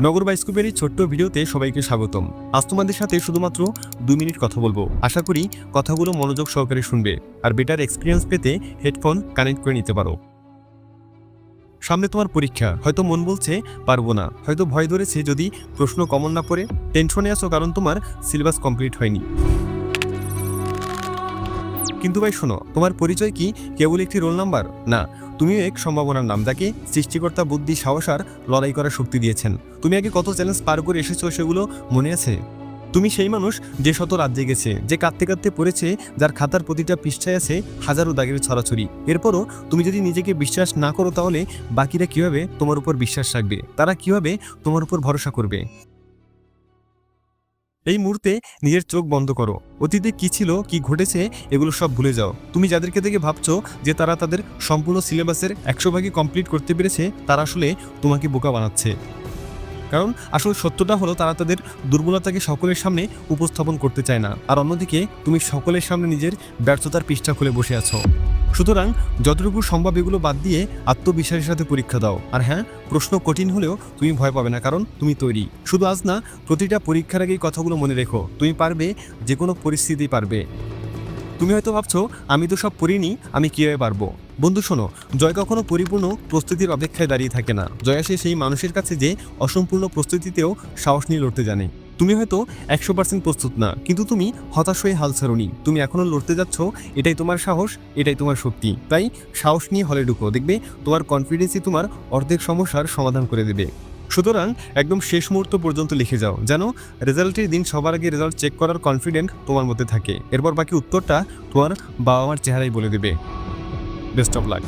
নগর বাইস্কোপের এই ছোট্ট ভিডিওতে সবাইকে স্বাগতম। আজ তোমাদের সাথে শুধুমাত্র দুই মিনিট কথা বলব। আশা করি কথাগুলো মনোযোগ সহকারে শুনবে আর বেটার এক্সপিরিয়েন্স পেতে হেডফোন কানেক্ট করে নিতে পারো। সামনে তোমার পরীক্ষা। হয়তো মন বলছে, পারব না। হয়তো ভয় ধরেছে যদি প্রশ্ন কমন না পড়ে। টেনশনে আসো কারণ তোমার সিলেবাস কমপ্লিট হয়নি। কিন্তু ভাই শোনো, তোমার পরিচয় কি? কেবল একটি রোল নাম্বার? না, তুমিও এক সম্ভাবনার নাম, যাকে সৃষ্টিকর্তা বুদ্ধি, সাহস আর লড়াই করার শক্তি দিয়েছেন। তুমি আগে কত চ্যালেঞ্জ পার করে এসেছ, সেগুলো মনে আছে? তুমি সেই মানুষ যে শত রাজ্যে গেছে যে কাঁদতে কাঁদতে পড়েছে, যার খাতার প্রতিটা পৃষ্ঠায় আছে হাজারো দাগের ছড়াছড়ি। এরপরও তুমি যদি নিজেকে বিশ্বাস না করো, তাহলে বাকিরা কীভাবে তোমার উপর বিশ্বাস রাখবে? তারা কীভাবে তোমার উপর ভরসা করবে? এই মুহূর্তে নিজের চোখ বন্ধ করো। অতীতে কি ছিল, কি ঘটেছে, এগুলো সব ভুলে যাও। তুমি যাদেরকে দেখে ভাবছ যে তারা তাদের সম্পূর্ণ সিলেবাসের একশো ভাগই কমপ্লিট করতে পেরেছে, তারা আসলে তোমাকে বোকা বানাচ্ছে। কারণ আসলে সত্যটা হলো, তারা তাদের দুর্বলতাকে সকলের সামনে উপস্থাপন করতে চায় না। আর অন্যদিকে, তুমি সকলের সামনে নিজের ব্যর্থতার পৃষ্ঠা খুলে বসে আছো। সুতরাং যতটুকু সম্ভব এগুলো বাদ দিয়ে আত্মবিশ্বাসের সাথে পরীক্ষা দাও। আর হ্যাঁ প্রশ্ন কঠিন হলেও তুমি ভয় পাবে না, কারণ তুমি তৈরি। শুধু আজ না, প্রতিটা পরীক্ষার আগেই কথাগুলো মনে রেখো। তুমি পারবে যে কোনো পরিস্থিতি পারবে। তুমি হয়তো ভাবছ, আমি তো সব পড়িনি, আমি কীভাবে পারব? বন্ধু, শোনো, জয় কখনো পরিপূর্ণ প্রস্তুতির অপেক্ষায় দাঁড়িয়ে থাকে না। জয় আসে সেই মানুষের কাছে যে অসম্পূর্ণ প্রস্তুতিতেও সাহস নিয়ে লড়তে জানে। তুমি হয়তো একশো পার্সেন্ট প্রস্তুত না, কিন্তু তুমি হতাশ হয়ে হাল ছাড়ুনি। তুমি এখনও লড়তে যাচ্ছ, এটাই তোমার সাহস, এটাই তোমার শক্তি। তাই সাহস নিয়ে হলে ঢুকো, দেখবে তোমার কনফিডেন্সই তোমার অর্ধেক সমস্যার সমাধান করে দেবে। সুতরাং একদম শেষ মুহূর্ত পর্যন্ত লিখে যাও, যেন রেজাল্টের দিন সবার আগে রেজাল্ট চেক করার কনফিডেন্ট তোমার মধ্যে থাকে। এরপর বাকি উত্তরটা তোমার বাবা মার চেহারাই বলে দেবে। Best of luck